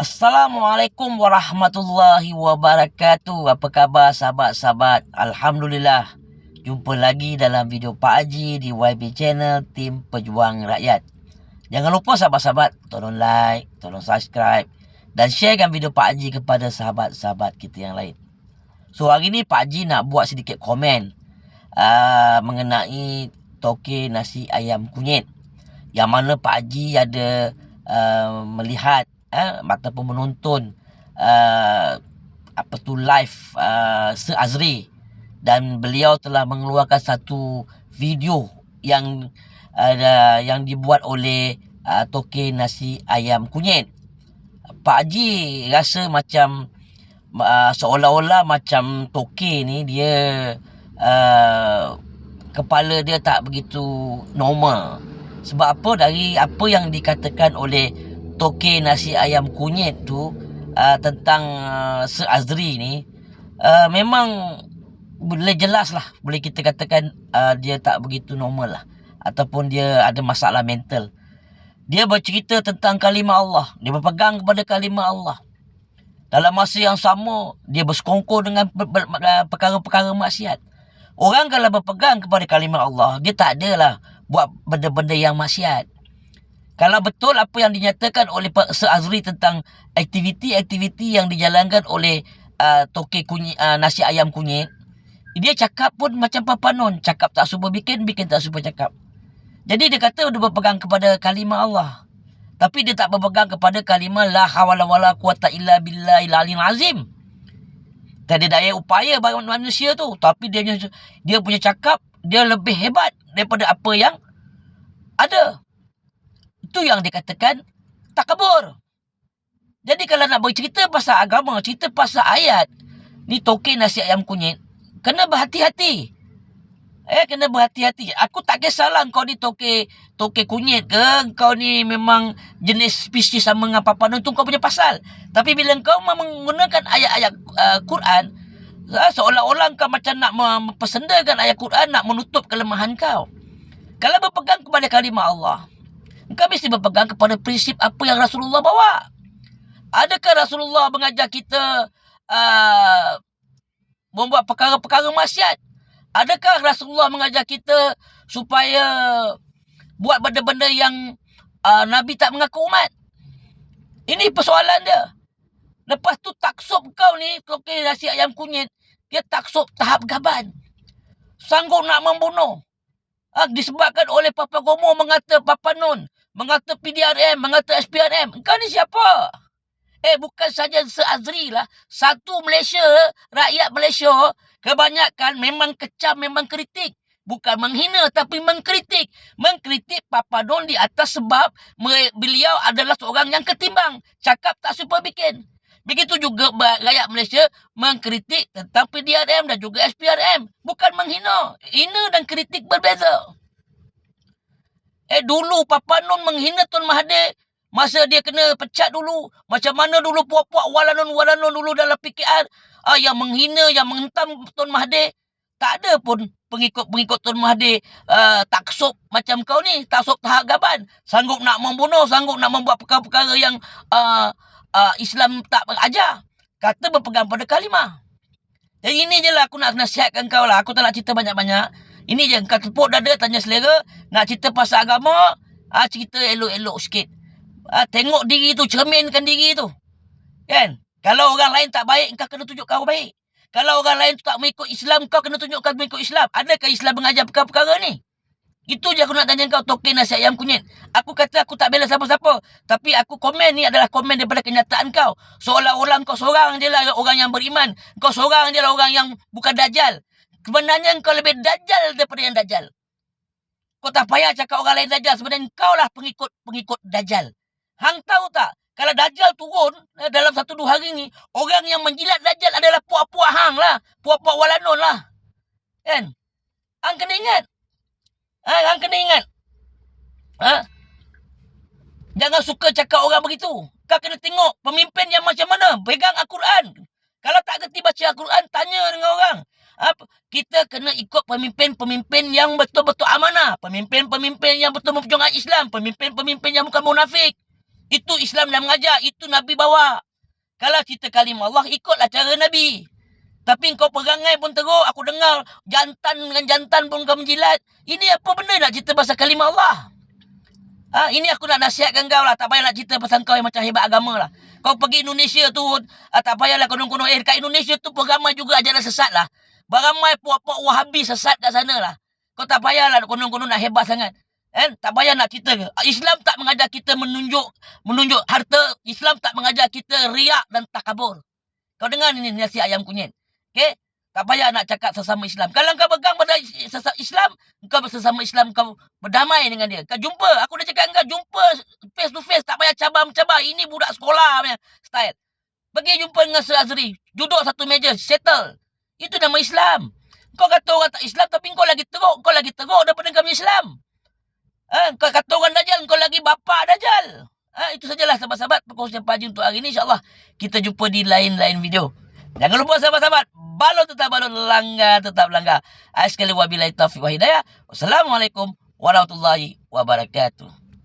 Assalamualaikum warahmatullahi wabarakatuh. Apa khabar sahabat-sahabat? Alhamdulillah. Jumpa lagi dalam video Pak Haji di YB Channel Tim Pejuang Rakyat. Jangan lupa sahabat-sahabat tolong like, tolong subscribe dan sharekan video Pak Haji kepada sahabat-sahabat kita yang lain. So hari ni Pak Haji nak buat sedikit komen uh, mengenai toke nasi ayam kunyit. Yang mana Pak Haji ada uh, melihat uh, ataupun menonton uh, apa tu live uh, Sir Azri dan beliau telah mengeluarkan satu video yang uh, yang dibuat oleh uh, toke nasi ayam kunyit. Pak Haji rasa macam uh, seolah-olah macam toke ni dia uh, kepala dia tak begitu normal. Sebab apa dari apa yang dikatakan oleh toke nasi ayam kunyit tu uh, tentang uh, Sir Azri ni uh, memang boleh jelas lah. Boleh kita katakan uh, dia tak begitu normal lah. Ataupun dia ada masalah mental. Dia bercerita tentang kalimah Allah. Dia berpegang kepada kalimah Allah. Dalam masa yang sama dia bersekongkol dengan perkara-perkara maksiat. Orang kalau berpegang kepada kalimah Allah dia tak adalah buat benda-benda yang maksiat kalau betul apa yang dinyatakan oleh Pak Sir Azri tentang aktiviti-aktiviti yang dijalankan oleh uh, toke kunyit, uh, nasi ayam kunyit dia cakap pun macam papanon. Cakap tak suka bikin, bikin tak suka cakap. Jadi dia kata dia berpegang kepada kalimah Allah. Tapi dia tak berpegang kepada kalimah La hawala wala quwata illa billahi lalin azim. Tak ada daya upaya bagi manusia tu. Tapi dia punya, dia punya cakap, dia lebih hebat daripada apa yang ada. Itu yang dikatakan tak kabur. Jadi kalau nak bercerita pasal agama, cerita pasal ayat, ni token nasi ayam kunyit, kena berhati-hati. Eh kena berhati-hati. Aku tak kisahlah kau ni toke toke kunyit ke, kau ni memang jenis spesies sama dengan apa itu kau punya pasal. Tapi bila kau menggunakan ayat-ayat uh, Quran, uh, seolah-olah kau macam nak mempersendakan ayat Quran nak menutup kelemahan kau. Kalau berpegang kepada kalimah Allah, kau mesti berpegang kepada prinsip apa yang Rasulullah bawa. Adakah Rasulullah mengajar kita uh, membuat perkara-perkara maksiat? Adakah Rasulullah mengajar kita supaya buat benda-benda yang uh, Nabi tak mengaku umat? Ini persoalan dia. Lepas tu taksub kau ni, okay, nasi ayam kunyit, dia taksub tahap gaban. Sanggup nak membunuh. Ha, disebabkan oleh Papa Gomo mengata Papa Nun, mengata PDRM, mengata SPRM. Kau ni siapa? Eh bukan saja Azri lah. Satu Malaysia, rakyat Malaysia, kebanyakan memang kecam, memang kritik. Bukan menghina tapi mengkritik. Mengkritik Papa Don di atas sebab beliau adalah seorang yang ketimbang. Cakap tak super bikin. Begitu juga rakyat Malaysia mengkritik tentang PDRM dan juga SPRM. Bukan menghina. Hina dan kritik berbeza. Eh dulu Papa Nun menghina Tun Mahathir Masa dia kena pecat dulu. Macam mana dulu puak-puak walanon-walanon dulu dalam PKR. Ah, yang menghina, yang menghentam Tun Mahathir. Tak ada pun pengikut-pengikut Tun Mahathir uh, taksub macam kau ni. Taksub tahap gaban. Sanggup nak membunuh, sanggup nak membuat perkara-perkara yang uh, uh, Islam tak ajar. Kata berpegang pada kalimah. Jadi ini je lah aku nak nasihatkan kau lah. Aku tak nak cerita banyak-banyak. Ini je. Kau tepuk dada, tanya selera. Nak cerita pasal agama, ah, cerita elok-elok sikit. Ha, tengok diri tu, cerminkan diri tu. Kan? Kalau orang lain tak baik, kau kena tunjuk kau baik. Kalau orang lain tu tak mengikut Islam, kau kena tunjuk kau mengikut Islam. Adakah Islam mengajar perkara-perkara ni? Itu je aku nak tanya kau, token nasi ayam kunyit. Aku kata aku tak bela siapa-siapa. Tapi aku komen ni adalah komen daripada kenyataan kau. Seolah-olah kau seorang je lah orang yang beriman. Kau seorang je lah orang yang bukan dajjal. Sebenarnya kau lebih dajjal daripada yang dajjal. Kau tak payah cakap orang lain dajjal. Sebenarnya kau lah pengikut-pengikut dajjal. Hang tahu tak? Kalau Dajjal turun eh, dalam satu dua hari ni, orang yang menjilat Dajjal adalah puak-puak hang lah. Puak-puak walanon lah. Kan? Hang kena ingat. Ha, hang kena ingat. Ha? Jangan suka cakap orang begitu. Kau kena tengok pemimpin yang macam mana. Pegang Al-Quran. Kalau tak kerti baca Al-Quran, tanya dengan orang. Ha? Kita kena ikut pemimpin-pemimpin yang betul-betul amanah. Pemimpin-pemimpin yang betul memperjuangkan Islam. Pemimpin-pemimpin yang bukan munafik. Itu Islam yang mengajar. Itu Nabi bawa. Kalau kita kalimah Allah, ikutlah cara Nabi. Tapi kau perangai pun teruk. Aku dengar jantan dengan jantan pun kau menjilat. Ini apa benda nak cerita pasal kalimah Allah? Ha, ini aku nak nasihatkan kau lah. Tak payah nak cerita pasal kau yang macam hebat agama lah. Kau pergi Indonesia tu, ah, tak payahlah konon-konon. Eh, kat Indonesia tu pun ramai juga ajaran sesat lah. Beramai puak-puak wahabi sesat kat sana lah. Kau tak payahlah konon-konon nak hebat sangat. Kan? Tak payah nak cerita. Islam tak mengajar kita menunjuk menunjuk harta. Islam tak mengajar kita riak dan takabur. Kau dengar ni nasihat ayam kunyit. Okey? Tak payah nak cakap sesama Islam. Kalau kau pegang pada sesama Islam, kau bersama Islam kau berdamai dengan dia. Kau jumpa. Aku dah cakap kau jumpa face to face. Tak payah cabar-mencabar. Ini budak sekolah punya style. Pergi jumpa dengan Sir Azri. Duduk satu meja. Settle. Itu nama Islam. Kau kata orang tak Islam tapi kau lagi teruk. Kau lagi teruk daripada kami Islam. Ha, kau kata orang Dajjal, kau lagi bapa Dajjal. Ha, itu sajalah sahabat-sahabat perkongsian pagi untuk hari ini. InsyaAllah kita jumpa di lain-lain video. Jangan lupa sahabat-sahabat. Balon tetap balon, langgar tetap langgar. Wabillahi taufiq wa hidayah. Wassalamualaikum warahmatullahi wabarakatuh.